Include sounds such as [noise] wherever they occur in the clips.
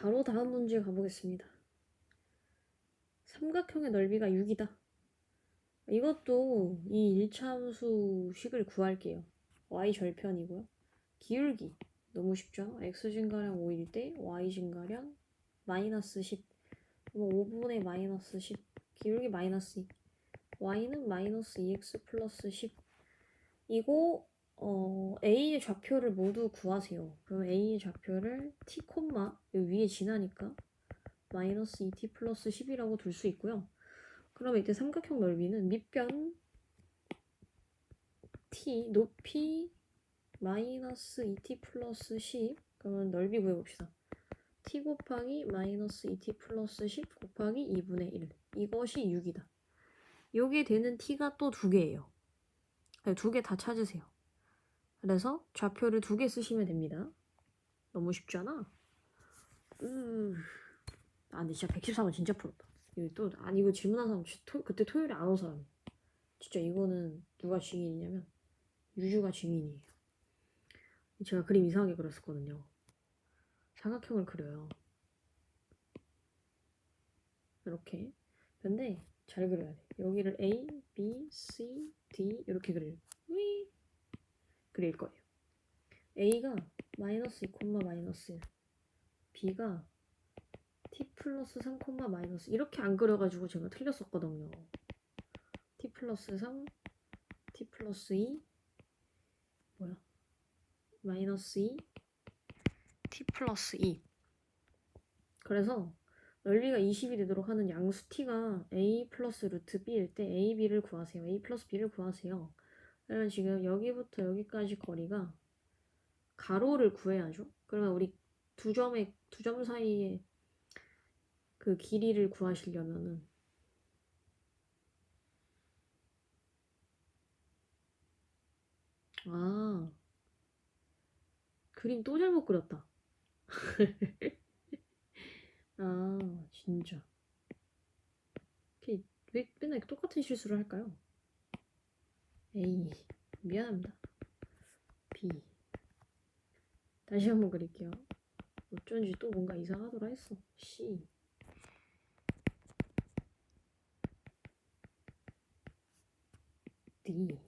바로 다음 문제 가보겠습니다. 삼각형의 넓이가 6이다. 이것도 이 1차함수식을 구할게요. y 절편이고요. 기울기 너무 쉽죠? x 증가량 5일 때 y 증가량 마이너스 10 그럼 5분의 마이너스 10 기울기 마이너스 2 y는 마이너스 2x 플러스 10 이거 어, a의 좌표를 모두 구하세요. 그럼 a의 좌표를 t 위에 지나니까 마이너스 2t 플러스 10이라고 둘 수 있고요. 그러면 이때 삼각형 넓이는 밑변 t 높이 마이너스 2t 플러스 10 그러면 넓이 구해봅시다. t 곱하기 마이너스 2t 플러스 10 곱하기 2분의 1 이것이 6이다. 요게 되는 t가 또 두 개예요. 두 개 다 찾으세요. 그래서 좌표를 두 개 쓰시면 됩니다. 너무 쉽잖아. 음. 아 근데 진짜 113은 진짜 풀었다. 이거 또 아니 이거 질문한 사람 지- 토, 그때 토요일에 안 온 사람. 진짜 이거는 누가 증인이냐면 유주가 증인이에요. 제가 그림 이상하게 그렸었거든요. 삼각형을 그려요. 이렇게. 근데 잘 그려야 돼. 여기를 A, B, C, D 이렇게 그릴. 위 그릴 거예요. A가 마이너스 2, 마이너스 1. B가 t 플러스 3, 마이너스 이렇게 안 그려가지고 제가 틀렸었거든요. t 플러스 3, t 플러스 2 뭐야? 마이너스 2, t 플러스 2 그래서 넓이가 20이 되도록 하는 양수 t가 a 플러스 루트 b일 때 a, b를 구하세요. a 플러스 b를 구하세요. 그러면 지금 여기부터 여기까지 거리가 가로를 구해야죠. 그러면 우리 두 점의 두 점 사이에 그 길이를 구하시려면은 아 그림 또 잘못 그렸다. [laughs] 아 진짜 이렇게 왜 맨날 똑같은 실수를 할까요? A 미안합니다. B 다시 한번 그릴게요. 어쩐지 또 뭔가 이상하더라 했어. C D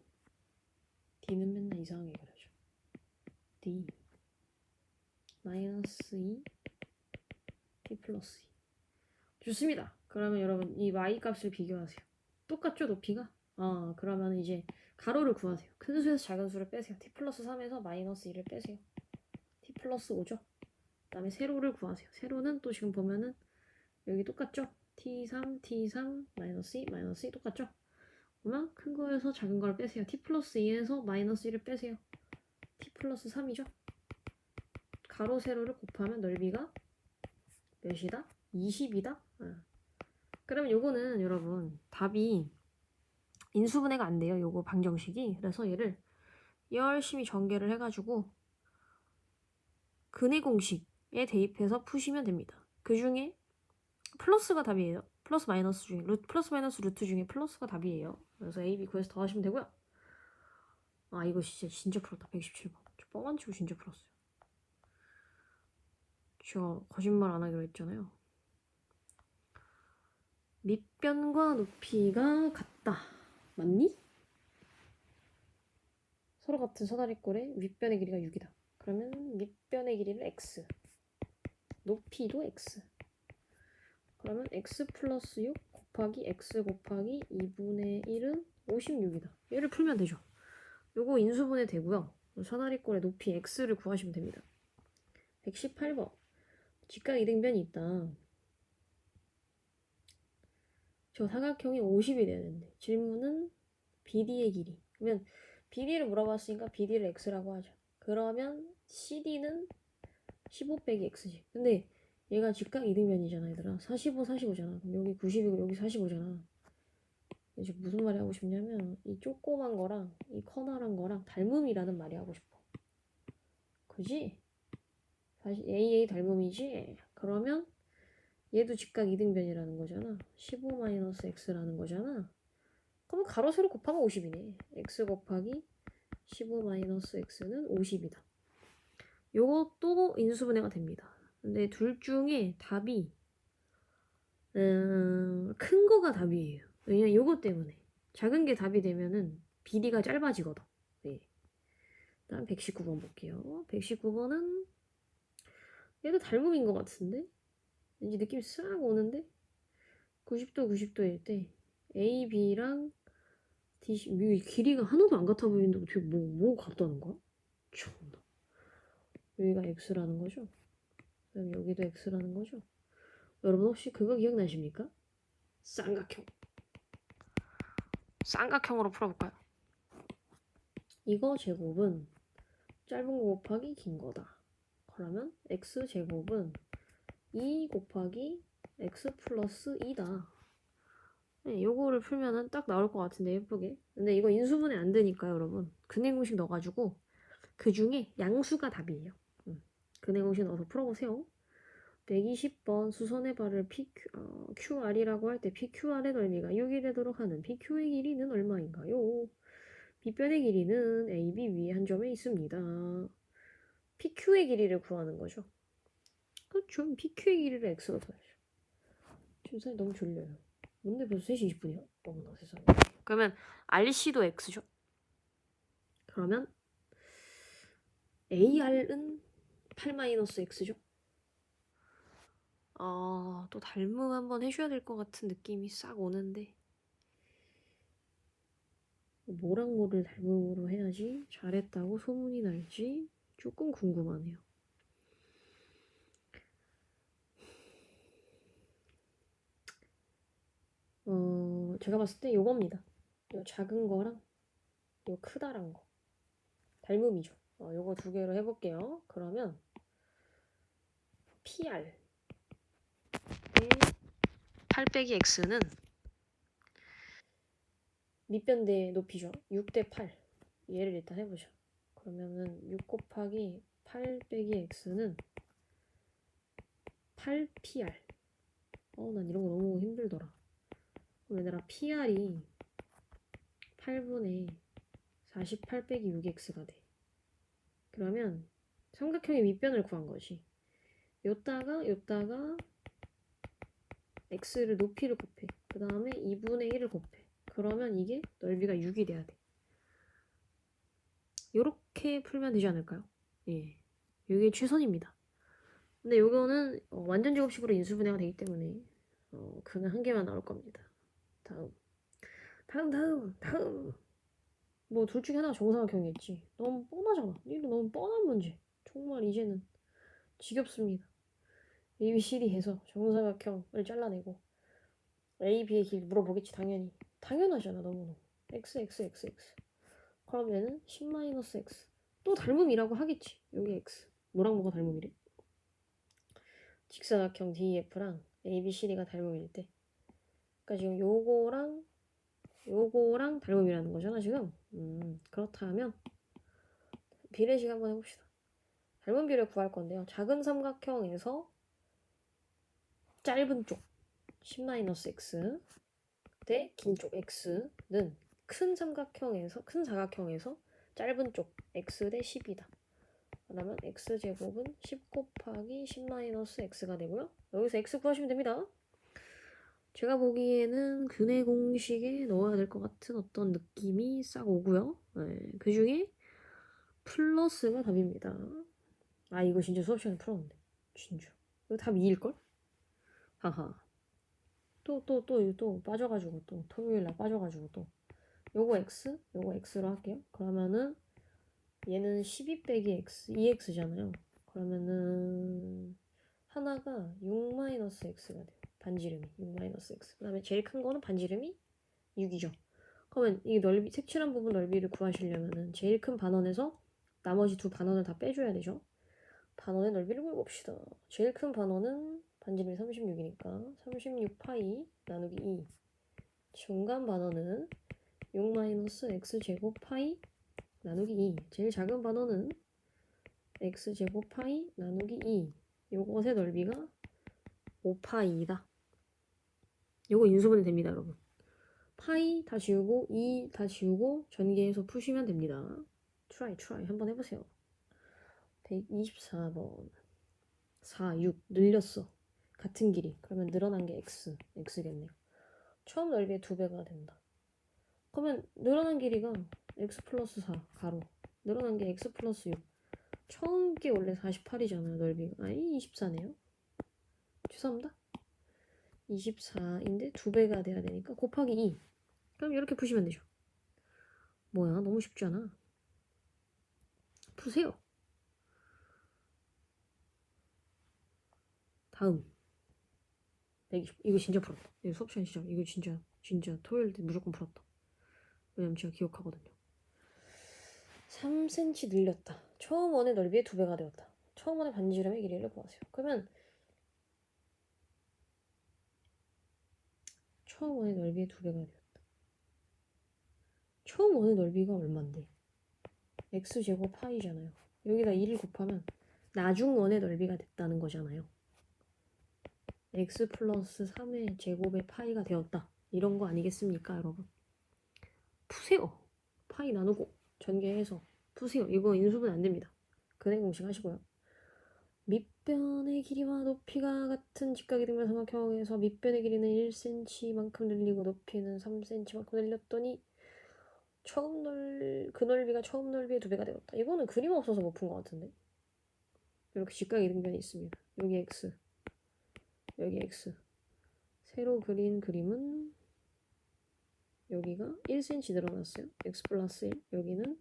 D는 맨날 이상하게 그려줘. D 마이너스 2 T 플러스 2 좋습니다. 그러면 여러분 이 y 값을 비교하세요. 똑같죠 높이가? 아 그러면 이제 가로를 구하세요. 큰 수에서 작은 수를 빼세요. T 플러스 3에서 마이너스 2를 빼세요. T 플러스 5죠. 그 다음에 세로를 구하세요. 세로는 또 지금 보면은 여기 똑같죠? T3, T3, 마이너스 2, 마이너스 2 똑같죠? 그러면 큰 거에서 작은 걸 빼세요. T 플러스 2에서 마이너스 1을 빼세요. T 플러스 3이죠? 가로 세로를 곱하면 넓이가 몇이다? 20이다? 그러면 요거는 여러분 답이 인수분해가 안 돼요. 요거 방정식이. 그래서 얘를 열심히 전개를 해가지고 근해 공식에 대입해서 푸시면 됩니다. 그 중에 플러스가 답이에요. 플러스 마이너스 중에 루트 플러스 마이너스 루트 중에 플러스가 답이에요. 그래서 A, B 구해서 더하시면 되고요. 아 이거 진짜 진짜 풀었다. 117번. 저 뻥안 치고 진짜 풀었어요. 제가 거짓말 안 하기로 했잖아요. 밑변과 높이가 같다. 맞니? 서로 같은 사다리꼴의 윗변의 길이가 6이다. 그러면 밑변의 길이를 x, 높이도 x. 그러면 x 플러스 6 곱하기 x 곱하기 2분의 1은 56이다. 얘를 풀면 되죠. 요거 인수분해 되고요. 사다리꼴의 높이 x를 구하시면 됩니다. 118번. 직각 이등변이 있다. 저 사각형이 50이 돼야 되는데 질문은 BD의 길이. 그러면 BD를 물어봤으니까 BD를 x라고 하죠. 그러면 CD는 15 빼기 x지. 근데 얘가 직각 이등변이잖아, 얘들아. 45, 45잖아. 그럼 여기 90이고 여기 45잖아. 이제 무슨 말이 하고 싶냐면 이 조그만 거랑 이 커다란 거랑 닮음이라는 말이 하고 싶어. 그지? 사실 AA 닮음이지? 그러면 얘도 직각 이등변이라는 거잖아. 15-x라는 거잖아. 그럼 가로 세로 곱하면 50이네. x 곱하기 15-x는 50이다. 요것도 인수분해가 됩니다. 근데 둘 중에 답이 음, 큰 거가 답이에요. 왜냐면 요거 때문에 작은 게 답이 되면은 비리가 짧아지거든. 네. 다음 119번 볼게요. 119번은 얘도 닮음인 것 같은데 왠지 느낌이 싹 오는데 90도 90도일 때 A, B랑 이 길이가 하나도 안 같아 보이는데 어떻게 뭐, 뭐 같다는 거야? 참나. 여기가 X라는 거죠? 그다음 여기도 X라는 거죠? 여러분 혹시 그거 기억나십니까? 쌍각형. 쌍각형으로 풀어볼까요? 이거 제곱은 짧은 거 곱하기 긴 거다. 그러면 x 제곱은 2 곱하기 x 플러스 2다. 네, 요거를 풀면은 딱 나올 것 같은데 예쁘게. 근데 이거 인수분해 안 되니까요, 여러분. 근해 공식 넣어가지고 그 중에 양수가 답이에요. 음. 근해 공식 넣어서 풀어보세요. 120번 수선의 발을 PQ, 어, QR이라고 할 때 PQR의 넓이가 6이 되도록 하는 PQ의 길이는 얼마인가요? B변의 길이는 AB 위에 한 점에 있습니다. PQ의 길이를 구하는 거죠. 그렇죠. PQ의 길이를 X로 써야죠. 지금 사실 너무 졸려요. 뭔데 벌써 3시 20분이야? 어머나 세상에. 그러면 RC도 X죠. 그러면 AR은 8-X죠. 아, 또 닮음 한번 해줘야 될 것 같은 느낌이 싹 오는데. 뭐랑 뭐를 닮음으로 해야지 잘했다고 소문이 날지 조금 궁금하네요. 어, 제가 봤을 때 요겁니다. 요 작은 거랑 요 크다란 거. 닮음이죠. 어, 요거 두 개로 해볼게요. 그러면 PR 8 빼기 X는 밑변 대 높이죠. 6 대 8. 얘를 일단 해보죠. 그러면은 6 곱하기 8 빼기 x는 8pr. 어, 난 이런 거 너무 힘들더라. 얘들아, pr이 8분의 48 빼기 6x가 돼. 그러면 삼각형의 밑변을 구한 거지. 요따가 요따가 x를 높이를 곱해. 그 다음에 2분의 1을 곱해. 그러면 이게 넓이가 6이 돼야 돼. 요렇게 풀면 되지 않을까요? 예. 이게 최선입니다. 근데 요거는 어, 완전 제곱식으로 인수분해가 되기 때문에 어, 그냥 한 개만 나올 겁니다. 다음. 다음, 다음, 다음. 뭐 둘 중에 하나가 정사각형이겠지. 너무 뻔하잖아. 이거 너무 뻔한 문제. 정말 이제는 지겹습니다. ABCD 해서 정사각형을 잘라내고 A, B의 길 물어보겠지 당연히. 당연하잖아 너무너무. X, X, X, X. 얘는 10-x. 또 닮음이라고 하겠지. 여기 x. 뭐랑 뭐가 닮음이래? 직사각형 DEF랑 ABCD가 닮음일 때. 그러니까 지금 요거랑 요거랑 닮음이라는 거잖아 지금. 음, 그렇다면 비례식 한번 해봅시다. 닮은 비례 구할 건데요. 작은 삼각형에서 짧은 쪽 10-x 대 긴 쪽 x는 큰 삼각형에서 큰 사각형에서 짧은 쪽 x 대 10이다. 그러면 x 제곱은 10 곱하기 10 마이너스 x가 되고요. 여기서 x 구하시면 됩니다. 제가 보기에는 근해 공식에 넣어야 될 것 같은 어떤 느낌이 싹 오고요. 네, 그 중에 플러스가 답입니다. 아 이거 진짜 수업 시간에 풀었는데 진짜 이거 답 2일걸? 하하 또 또 또 또 빠져가지고 또 토요일날 빠져가지고 또 요거 x, 요거 x로 할게요. 그러면은 얘는 12 빼기 x, 2x잖아요. 그러면은 하나가 6-x가 돼요. 반지름이 6-x. 그 다음에 제일 큰 거는 반지름이 6이죠. 그러면 이 넓이, 색칠한 부분 넓이를 구하시려면은 제일 큰 반원에서 나머지 두 반원을 다 빼줘야 되죠. 반원의 넓이를 구해봅시다. 제일 큰 반원은 반지름이 36이니까 36 파이 나누기 2. 중간 반원은 6-x 제곱 파이 나누기 2 제일 작은 반원은 x 제곱 파이 나누기 2 요것의 넓이가 5파이다 요거 인수분해 됩니다 여러분 파이 다 지우고 2다 지우고 전개해서 푸시면 됩니다 트라이 트라이 한번 해보세요 124번 4, 6 늘렸어. 같은 길이. 그러면 늘어난 게 x, x겠네요. 처음 넓이의 두 배가 된다. 그러면 늘어난 길이가 x 플러스 4 가로. 늘어난 게 x 플러스 6. 처음 게 원래 48이잖아요. 넓이가. 아니 24네요. 죄송합니다. 24인데 두 배가 돼야 되니까 곱하기 2. 그럼 이렇게 푸시면 되죠. 뭐야 너무 쉽지 않아. 푸세요. 다음 120 이거 진짜 풀었다 이거 수업 시간 진짜 이거 진짜 진짜 토요일 때 무조건 풀었다 왜냐면 제가 기억하거든요 3cm 늘렸다 처음 원의 넓이의 두 배가 되었다 처음 원의 반지름의 길이를 구하세요 그러면 처음 원의 넓이의 두 배가 되었다 처음 원의 넓이가 얼만데 x제곱 파이잖아요 여기다 2를 곱하면 나중 원의 넓이가 됐다는 거잖아요 x 플러스 3의 제곱의 파이가 되었다. 이런 거 아니겠습니까, 여러분? 푸세요. 파이 나누고 전개해서 푸세요. 이거 인수분 안 됩니다. 근행 공식 하시고요. 밑변의 길이와 높이가 같은 직각이 되면 삼각형에서 밑변의 길이는 1cm만큼 늘리고 높이는 3cm만큼 늘렸더니 처음 넓, 그 넓이가 처음 넓이의 두 배가 되었다. 이거는 그림 없어서 못 푼 것 같은데. 이렇게 직각 이 등변이 있습니다. 여기 x, 여기 x 새로 그린 그림은 여기가 1cm 늘어났어요 x 플러스 1 여기는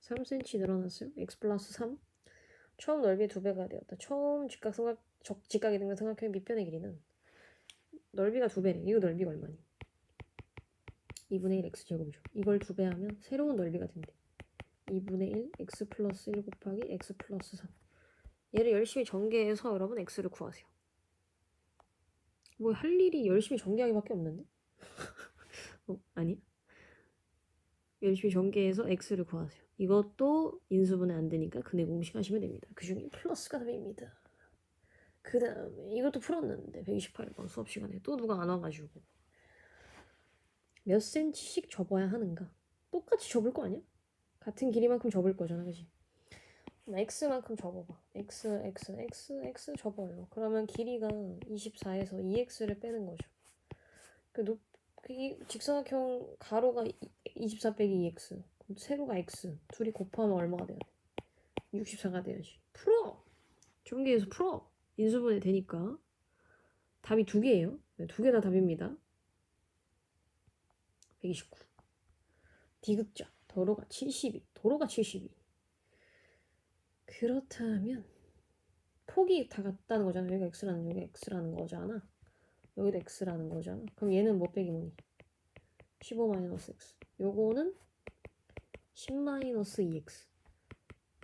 3cm 늘어났어요 x 플러스 3 처음 넓이의 두 배가 되었다. 처음 직각 삼각 적 직각이 되는 삼각형의 밑변의 길이는 넓이가 두 배래 이거 넓이가 얼마니? 2분의 1 x 제곱이죠. 이걸 두 배 하면 새로운 넓이가 된대. 2분의 1 x 플러스 1 곱하기 x 플러스 3 얘를 열심히 전개해서 여러분 x를 구하세요. 뭐 할 일이 열심히 전개하기밖에 없는데? [laughs] 어, 아니야? 열심히 전개해서 x를 구하세요. 이것도 인수분해 안 되니까 근해 공식 하시면 됩니다. 그 중에 플러스가 답입니다. 그 다음에 이것도 풀었는데 128번 수업 시간에 또 누가 안 와가지고 몇 센치씩 접어야 하는가? 똑같이 접을 거 아니야? 같은 길이만큼 접을 거잖아, 그지? x만큼 접어봐. x, x, x, x 접어요. 그러면 길이가 24에서 2x를 빼는 거죠. 그 높, 그 이- 직사각형 가로가 24 빼기 2x. 그럼 세로가 x. 둘이 곱하면 얼마가 돼야 돼? 64가 돼야지. 풀어! 전개해서 풀어! 인수분해 되니까. 답이 두 개예요. 네, 두개 다 답입니다. 129. 디귿자. 도로가 72. 도로가 72. 그렇다면 폭이 다 같다는 거잖아. 여기가 x라는 여기 x라는 거잖아. 여기도 x라는 거잖아. 그럼 얘는 뭐 빼기 뭐니? 15 마이너스 x. 요거는 10 마이너스 2x.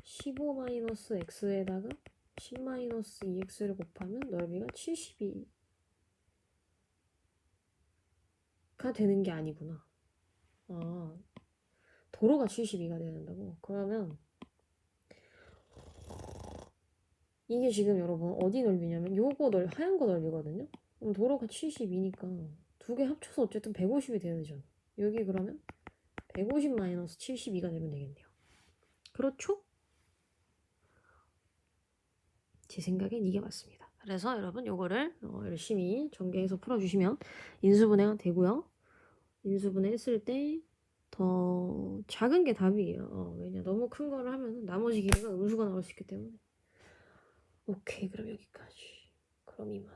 15 마이너스 x에다가 10 마이너스 2x를 곱하면 넓이가 72가 되는 게 아니구나. 아, 도로가 72가 돼야 된다고? 그러면 이게 지금 여러분 어디 넓이냐면 요거 넓 하얀 거 넓이거든요. 그럼 도로가 72니까 두 개 합쳐서 어쨌든 150이 돼야 되잖아. 여기 그러면 150 마이너스 72가 되면 되겠네요. 그렇죠? 제 생각엔 이게 맞습니다. 그래서 여러분 요거를 어, 열심히 전개해서 풀어주시면 인수분해가 되고요. 인수분해 했을 때 더 작은 게 답이에요. 어, 왜냐 너무 큰 거를 하면 나머지 길이가 음수가 나올 수 있기 때문에. 오케이 그럼 여기까지 그럼 이만